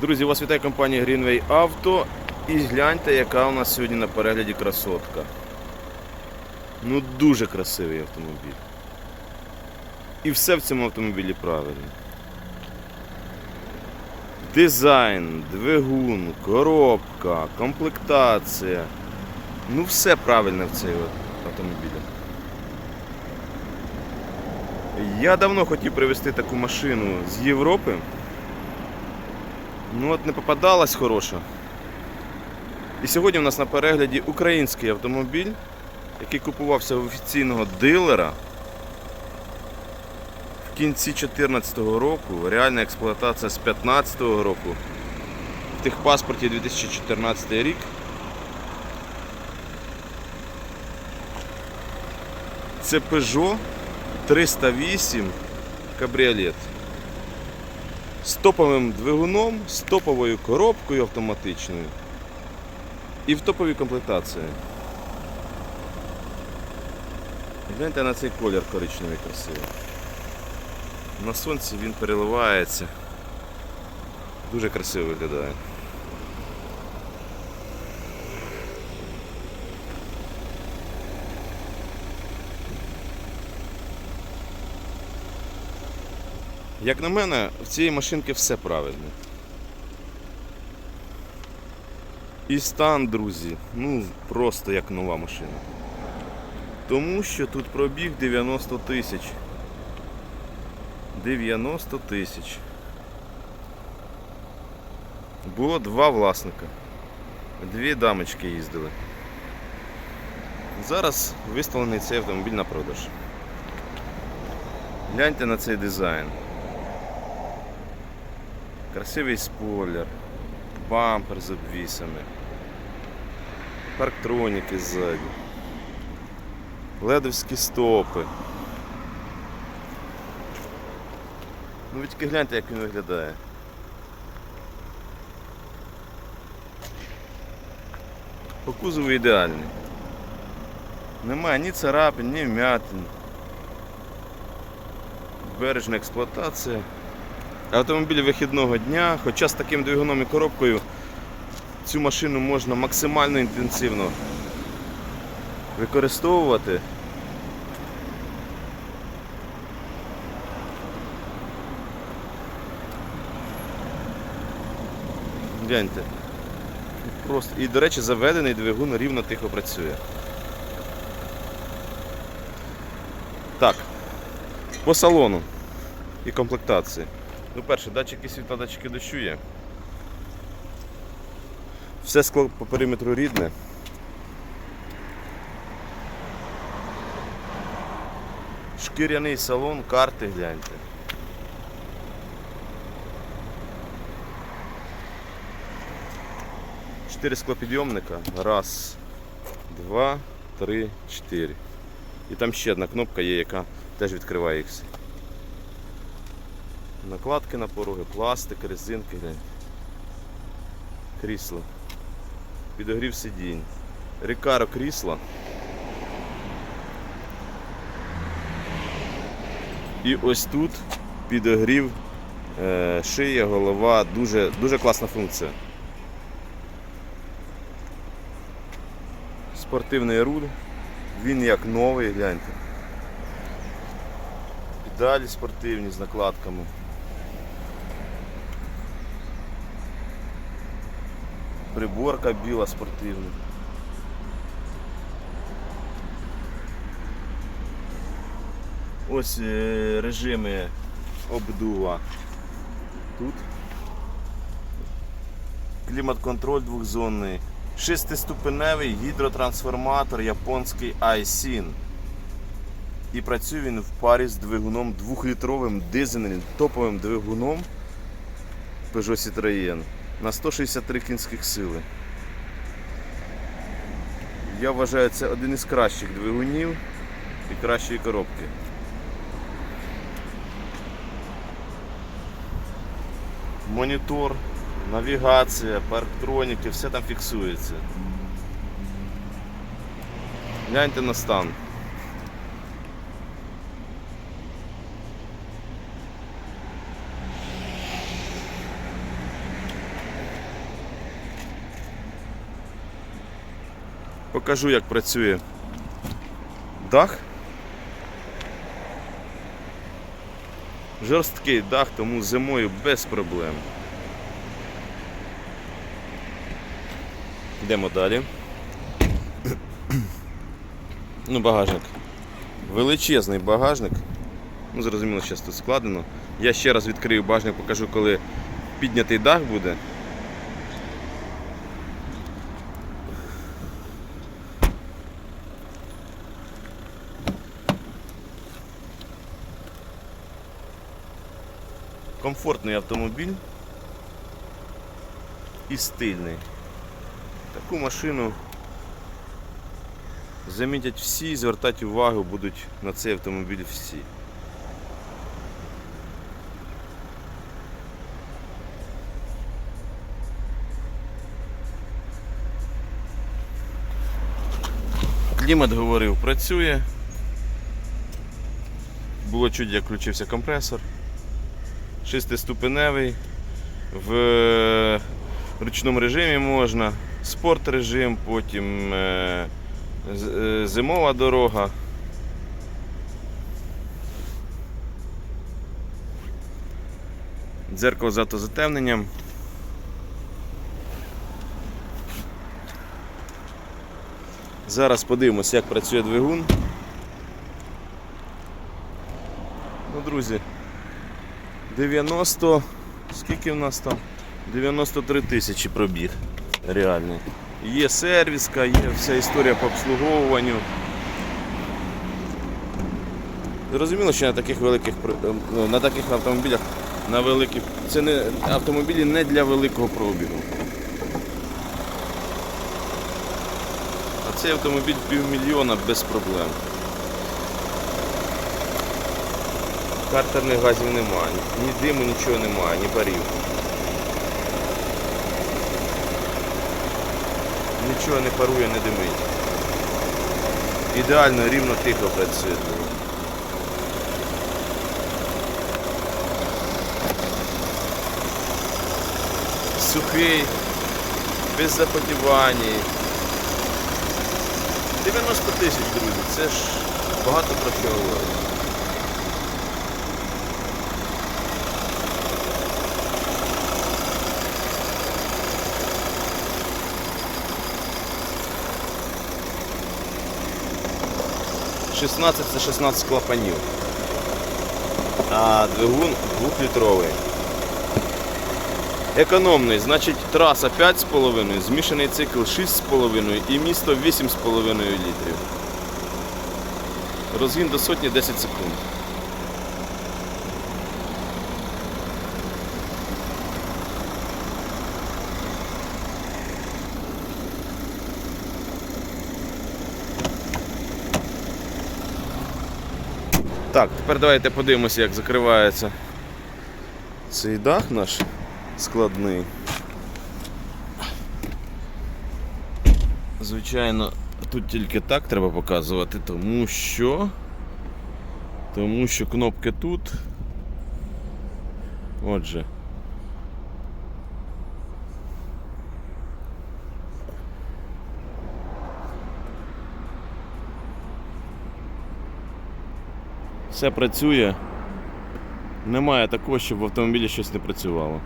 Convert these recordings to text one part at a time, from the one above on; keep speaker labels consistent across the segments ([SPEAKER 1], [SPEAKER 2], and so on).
[SPEAKER 1] Друзі, вас вітає компанія Greenway Auto. І гляньте, яка у нас сьогодні на перегляді красотка. Ну дуже красивий автомобіль. І все в цьому автомобілі правильно. Дизайн, двигун, коробка, комплектація. Ну все правильно в от автомобілі. Я давно хотів привезти таку машину з Європи. Ну от не попадалась хороша. І сьогодні у нас на перегляді український автомобіль, який купувався в офіційного дилера в кінці 2014 року. Реальна експлуатація з 2015 року. В техпаспорті 2014 рік. Це Peugeot 308 кабріолет топовим двигуном, з топовою коробкою автоматичною і в топовій комплектації. Гляньте на цей колір коричневий красивий. На сонці він переливається. Дуже красиво виглядає. Як на мене, в цієї машинки все правильно. І стан, друзі, ну просто як нова машина. Тому що тут пробіг 90 тисяч. 90 тисяч. Було два власника. Дві дамочки їздили. Зараз виставлений цей автомобіль на продаж. Гляньте на цей дизайн. Красивий спойлер, бампер з обвісами, парктроніки ззаді, ледовські стопи. Ну ви гляньте, як він виглядає. По кузову ідеальний. Немає ні царапин, ні вмятин. Бережна експлуатація. Автомобіль вихідного дня, хоча з таким двигуном і коробкою цю машину можна максимально інтенсивно використовувати. Гляньте. Просто. І, до речі, заведений двигун рівно тихо працює. Так, по салону і комплектації. Ну, перше, датчики світла, датчики дощу є. Все скло по периметру рідне. Шкіряний салон, карти гляньте. Чотири склопідйомника. Раз, два, три, чотири. І там ще одна кнопка є, яка теж відкриває їх. Накладки на пороги, пластик, резинки, крісло. Підогрів сидінь. Рикаро крісла. І ось тут підогрів е, шия, голова, дуже, дуже класна функція. Спортивний руль, він як новий, гляньте. Педалі спортивні з накладками. Приборка біла спортивна. Ось е, режими обдува. Тут. Клімат-контроль двохзонний. Шестиступеневий гідротрансформатор японський iSyn. І працює він в парі з двигуном двохлітровим дизельним топовим двигуном Peugeot Citroën на 163 кінських сили. Я вважаю, це один із кращих двигунів і кращої коробки. Монітор, навігація, парктроніки, все там фіксується. Гляньте на стан. Покажу, як працює дах. Жорсткий дах, тому зимою без проблем. Йдемо далі. Ну, багажник. Величезний багажник. Ну, зрозуміло, зараз тут складено. Я ще раз відкрию багажник, покажу, коли піднятий дах буде. Комфортний автомобіль і стильний. Таку машину замітять всі, звертати увагу будуть на цей автомобіль всі. Клімат говорив, працює. Було чуть, як включився компресор. Шестиступеневий. В е, ручному режимі можна, спорт режим, потім е, е, зимова дорога. Дзеркало з автозатемненням. Зараз подивимося, як працює двигун. Ну, друзі, 90. Скільки в нас там? 93 тисячі пробіг. Реальний. Є сервіска, є вся історія по обслуговуванню. Зрозуміло, що на таких великих ем, ну, на таких автомобілях на великі. Це не автомобілі не для великого пробігу. А цей автомобіль півмільйона без проблем. Картерних газів немає, ні диму, нічого немає, ні парів. Нічого не парує, не димить. Ідеально рівно тихо працює. Сухий, без запотівань. 90 тисяч, друзі, це ж багато про що говорить. — 16 це 16 клапанів. А двигун 2-літровий. Економний, значить траса 5,5, змішаний цикл 6,5 і місто 8,5 літрів. Розгін до сотні 10 секунд. Так, тепер давайте подивимося, як закривається цей дах наш складний. Звичайно, тут тільки так треба показувати, тому що. Тому що кнопки тут. Отже. Все працює. Немає такого, щоб в автомобілі щось не працювало.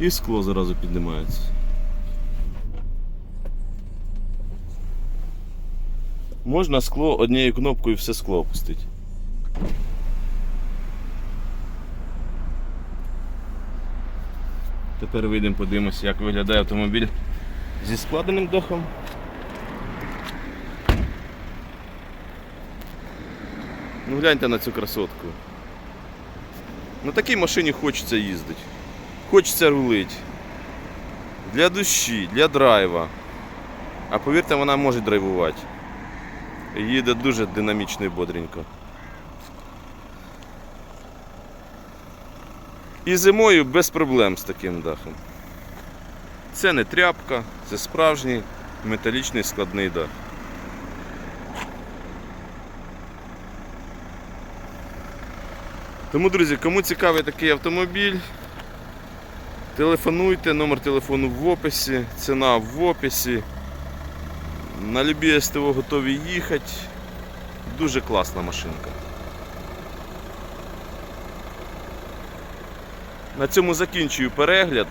[SPEAKER 1] І скло зразу піднімається. Можна скло однією кнопкою все скло опустити. Тепер вийдемо, подивимося, як виглядає автомобіль зі складеним дахом. Ну гляньте на цю красотку. На такій машині хочеться їздити. Хочеться рулити. Для душі, для драйва. А повірте, вона може драйвувати. Їде дуже динамічно і бодренько. І зимою без проблем з таким дахом. Це не тряпка, це справжній Металічний складний дах. Тому, друзі, кому цікавий такий автомобіль, телефонуйте, номер телефону в описі, ціна в описі. На любі СТО готові їхати. Дуже класна машинка. На цьому закінчую перегляд.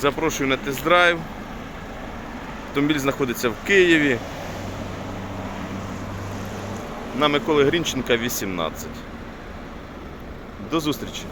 [SPEAKER 1] Запрошую на тест-драйв. Автомобіль знаходиться в Києві. На Миколи Грінченка 18. До зустрічі!